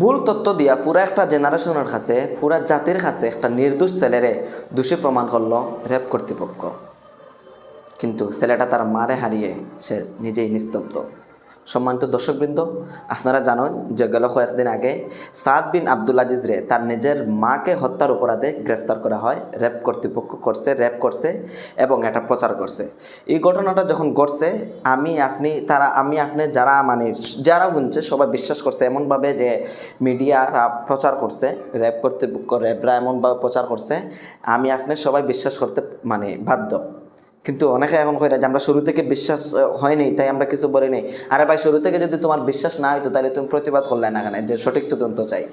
ভুল তত্ত্ব দিয়া পুরা একটা জেনারেশনের কাছে, পুরা জাতির কাছে একটা নির্দোষ ছেলেরে দোষী প্রমাণ করল রেপ কর্তৃপক্ষ। কিন্তু ছেলেটা তার মারে হারিয়ে সে নিজেই নিস্তব্ধ। সম্মানিত দর্শকবৃন্দ, আপনারা জানেন যে গেল কয়েকদিন আগে সাদ বিন আব্দুল আজিজ রে তার নিজের মাকে হত্যার অপরাধে গ্রেফতার করা হয় র্যাব কর্তৃপক্ষ করছে র্যাব করছে এবং এটা প্রচার করছে। এই ঘটনাটা যখন ঘটছে, আমি আপনি, তারা, আমি আপনি যারা মানে যারা শুনছে সবাই বিশ্বাস করছে এমনভাবে যে মিডিয়ারা প্রচার করছে র্যাব কর্তৃপক্ষ র্যাবরা এমনভাবে প্রচার করছে, আমি আপনি সবাই বিশ্বাস করতে মানে বাধ্য। কিন্তু অনেকে এখন কইরা যে আমরা শুরু থেকে বিশ্বাস হয়নি, তাই আমরা কিছু বলি নাই। আরে ভাই, শুরু থেকে যদি তোমার বিশ্বাস না হইতো, তাহলে তুমি প্রতিবাদ করলে না কেন? যে সঠিক তদন্ত চাই।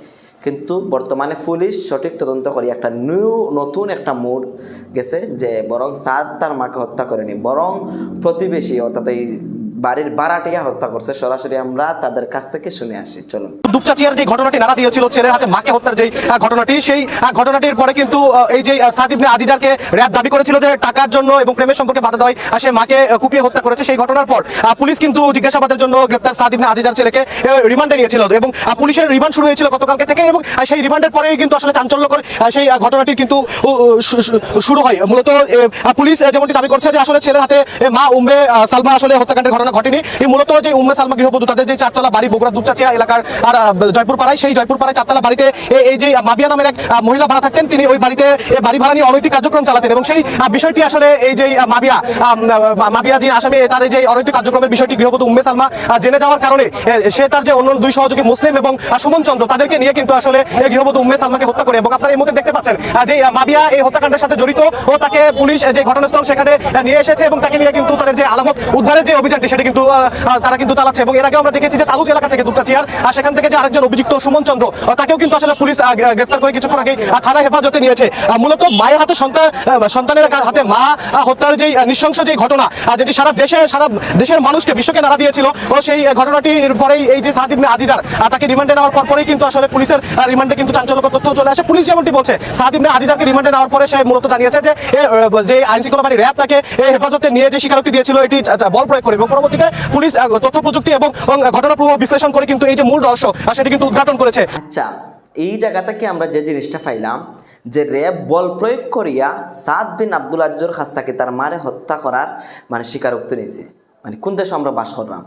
কিন্তু বর্তমানে পুলিশ সঠিক তদন্ত করি। একটা নিউ, নতুন একটা মুড গেছে যে বরং সাদ তার মাকে হত্যা করেনি। বরং প্রতিবেশী, অর্থাৎ এই বাড়ির বারাটিয়া হত্যা করছে সরাসরি আমরা তাদের কাছ থেকে শুনে আসি চলুন। দুপচাচিয়ার যে ঘটনাটি নাড়া দিয়েছিল ছেলের হাতে মাকে হত্যার যে ঘটনাটি সেই ঘটনাটির পরে কিন্তু এই যে আহ, সাদ ইবনে আজিজারকে র্যাব দাবি করেছিল যে টাকার জন্য এবং প্রেমের সম্পর্কে বাধা দেওয়ায় সে মাকে কুপিয়ে হত্যা করেছে। সেই ঘটনার পর পুলিশ কিন্তু জিজ্ঞাসাবাদের জন্য গ্রেপ্তার সাদিবনে আজিজার ছেলেকে রিমান্ডে নিয়েছিল এবং পুলিশের রিমান্ড শুরু হয়েছিল গতকালকে থেকে এবং সেই রিমান্ডের পরেই কিন্তু আসলে চাঞ্চল্যকর আহ, সেই ঘটনাটি কিন্তু শুরু হয়। মূলত পুলিশ যেমনটি দাবি করছে যে আসলে ছেলের হাতে মা আহ, সালমা আসলে হত্যাকাণ্ডের ঘটনা ঘটেনি এই মূলত যে উম্মে সালমা গৃহবধূ, তাদের যে চারতলা বাড়ি, বগুড়া দুপচাচিয়া এলাকার, আর জয়পুর পাড়ায় সেই জয়পুর পাড়ায় চারতলা বাড়িতে এই যে মাবিয়া নামের এক মহিলা ভাড়া থাকতেন, তিনি ওই বাড়িতে বাড়ি ভাড়া নিয়ে অনৈতিক কার্যক্রম চালাতেন এবং সেই বিষয়টি আসলে এই যে মাবিয়া মাবিয়া যে আসামি তার যে অনৈতিক কার্যক্রমের বিষয়টি গৃহবধূ উম্মে সালমা জেনে যাওয়ার কারণে সে তার যে অন্য দুই সহযোগী মুসলিম এবং সুমন চন্দ্র, তাদেরকে নিয়ে কিন্তু আসলে গৃহবধূ উম্মে সালমাকে হত্যা করে এবং আপনারা এই মুহূর্তে দেখতে পাচ্ছেন যে মাবিয়া এই হত্যাকাণ্ডের সাথে জড়িত ও তাকে পুলিশ যে ঘটনাস্থল সেখানে নিয়ে এসেছে এবং তাকে নিয়ে কিন্তু তাদের যে আলামত উদ্ধারের যে অভিযানটি সেটি কিন্তু তারা কিন্তু চালাচ্ছে এবং এর আগে আমরা দেখেছি যে তালুচ এলাকা থেকে দুপচাচিয়ার আর সেখান থেকে যে আরেকজন অভিযুক্ত সুমন চন্দ্র তাকেও কিন্তু আসলে পুলিশ গ্রেপ্তার করে কিছুক্ষণ আগে থানা হেফাজতে নিয়েছে। মূলত মায়ের হাতে সন্তান সন্তানের হাতে মা হত্যার যে নৃশংস যে ঘটনা যেটি সারা দেশে সারা দেশের মানুষকে বিশ্বকে নাড়া দিয়েছিল ও সেই ঘটনাটির পরেই এই যে সাহাদ আজিজার তাকে রিমান্ডে নেওয়ার পর পরেই কিন্তু আসলে পুলিশের রিমান্ডে কিন্তু চাঞ্চল্যকর তথ্য চলে আসে। পুলিশ যেমনটি বলছে সাহাদ আজিজারকে রিমান্ডে নেওয়ার পরে সে মূলত জানিয়েছে যে যে আইন শৃঙ্খলা বাহিনী র্যাব তাকে হেফাজতে নিয়ে যে স্বীকারোক্তি দিয়েছিল এটি আহ, বল প্রয়োগ করে এবং পরবর্তীতে পুলিশ তথ্য প্রযুক্তি এবং ঘটনা বিশ্লেষণ করে কিন্তু এই যে মূল রহস্য সেটি কিন্তু উদ্ঘাটন করেছে। আচ্ছা এই আমরা যে জিনিসটা পাইলাম, যে র্যাব বল প্রয়োগ করিয়া সাদ বিন আব্দুল থেকে তার মারে হত্যা করার মানে স্বীকারোক্তি নিয়েছে। মানে কোন দেশে আমরা বাস করলাম?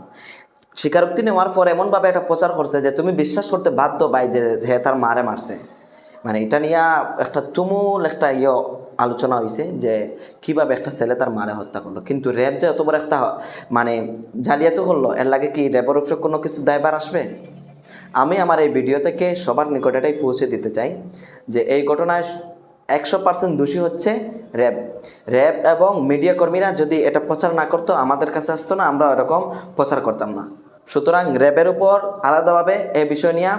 স্বীকারোক্তি নেওয়ার পর এমনভাবে একটা প্রচার করছে যে, তুমি বিশ্বাস করতে বাধ্য ভাই যে হে তার মারে মারছে। মানে এটা নিয়ে একটা তুমুল একটা ইয়ে আলোচনা হয়েছে যে কীভাবে একটা ছেলে তার মারে হত্যা করল। কিন্তু র্যাব যে এত বড় একটা মানে জালিয়াতি করল, এর লাগে কি র্যাবের উপরে কোনো কিছু দায়বার আসবে? আমি আমার এই ভিডিও থেকে সবার নিকট এটাই পৌঁছে দিতে চাই যে এই ঘটনায় একশো পার্সেন্ট দোষী হচ্ছে র্যাব। র্যাব এবং মিডিয়া কর্মীরা যদি এটা প্রচার না করতো, আমাদের কাছে আসতো না, আমরা এরকম প্রচার করতাম না। সুতরাং র্যাবের উপর আলাদাভাবে এই বিষয় নিয়ে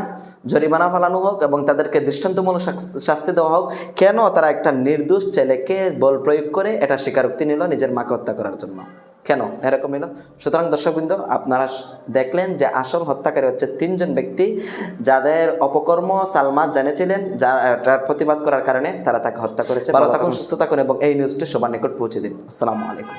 জরিমানা ফেলানো হোক এবং তাদেরকে দৃষ্টান্তমূলক শাস্তি দেওয়া হোক কেন তারা একটা নির্দোষ ছেলেকে বল প্রয়োগ করে এটা স্বীকারোক্তি নিল নিজের মাকে হত্যা করার জন্য? কেন? এরকম নিল? সুতরাং দর্শকবৃন্দ আপনারা দেখলেন যে আসল হত্যাকারী হচ্ছে তিনজন ব্যক্তি যাদের অপকর্ম সালমান জেনেছিলেন যার যার প্রতিবাদ করার কারণে তারা তাকে হত্যা করেছে। ভালো থাকুন। সুস্থ থাকুন এবং এই নিউজটি সবার নিকট পৌঁছে দিন। আসসালামু আলাইকুম।